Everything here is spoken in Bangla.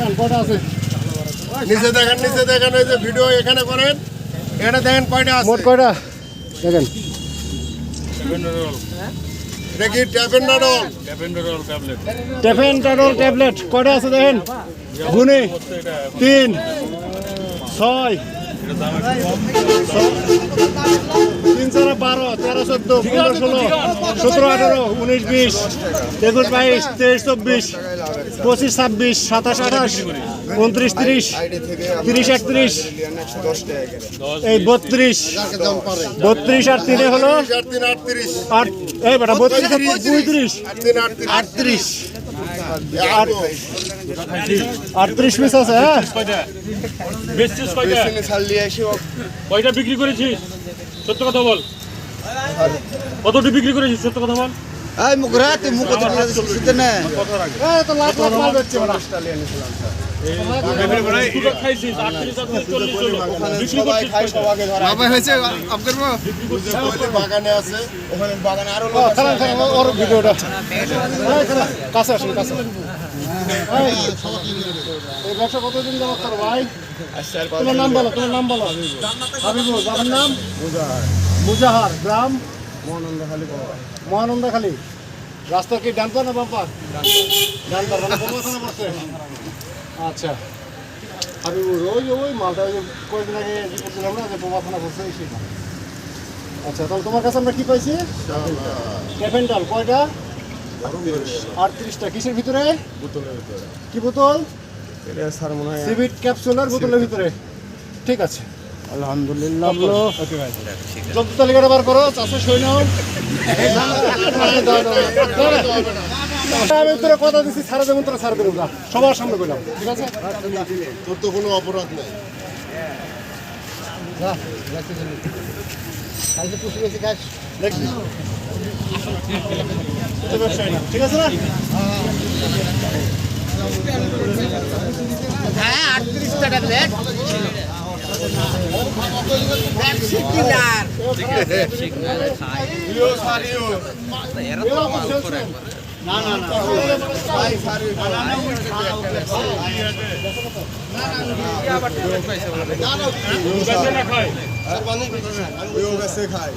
দেখান কটা আছে? নিচে দেখেন নিচে দেখেন এই যে ভিডিও এখানে করেন। এখানে দেখেন কয়টা আছে? মোট কয়টা? দেখেন। এটা কি ট্যাবলেট কয়টা আছে দেখেন? গুনে তিন ছয় চোদ্দ পনেরো ষোলো সতেরো আঠারো উনিশ বিশ একুশ বাইশ তেইশ চব্বিশ পঁচিশ ছাব্বিশ সাতাশ আঠাশ উনত্রিশ তিরিশ তিরিশ একত্রিশ এই বত্রিশ বত্রিশ আর তিনে হলো এই বেটা বত্রিশ আর পঁয়ত্রিশ আট আটত্রিশ আটত্রিশ আটত্রিশ পিস আছে হ্যাঁ? কয়টা বিক্রি করেছিস? সত্য কথা বল। কতটি বিক্রি করেছিস? সত্য কথা বল। এই মুখ রাতে মুখ কত দিতে না এই তো লাখ লাখ মাল বেচছে বাগানে আছে। ওখানে বাগানে আরও ওর ভিডিওটা। কাছে আসুন কাছে এই, এই ব্যবসা কতদিন যাবত করো ভাই? তোমার নাম বলো তোমার নাম বলো। বাবার নাম? মুজাহার গ্রাম? মহানন্দাখালী। রাস্তা কি ডান পা না ডান পা মানে পড়ছে? আচ্ছা। হাবিবুল ওই ওই মালটা ওই কয়েকদিন আগে দিলাম না যে বোমা থানা পড়ছে সেটা। আচ্ছা তাহলে তোমার কাছে আমরা কি পাইছি? ক্যাপেন্টাল কয়টা? আটত্রিশটা কিসের ভিতরে? কি বোতল? স্যার মনে হয় সিভিট ক্যাপসুলার বোতলের ভিতরে। ঠিক আছে। আলহামদুলিল্লাহ তালিকাটা বার করো চাষে আমি তোরা কথা দিচ্ছি সারা দেবেন তোরা সারা সবার সামনে করলাম ঠিক আছে? তোর তো কোনো অপরাধ নেই। ঠিক আছে না হ্যাঁ আটত্রিশটা ট্যাবলেট। বেচে না ওইও বেশি খায়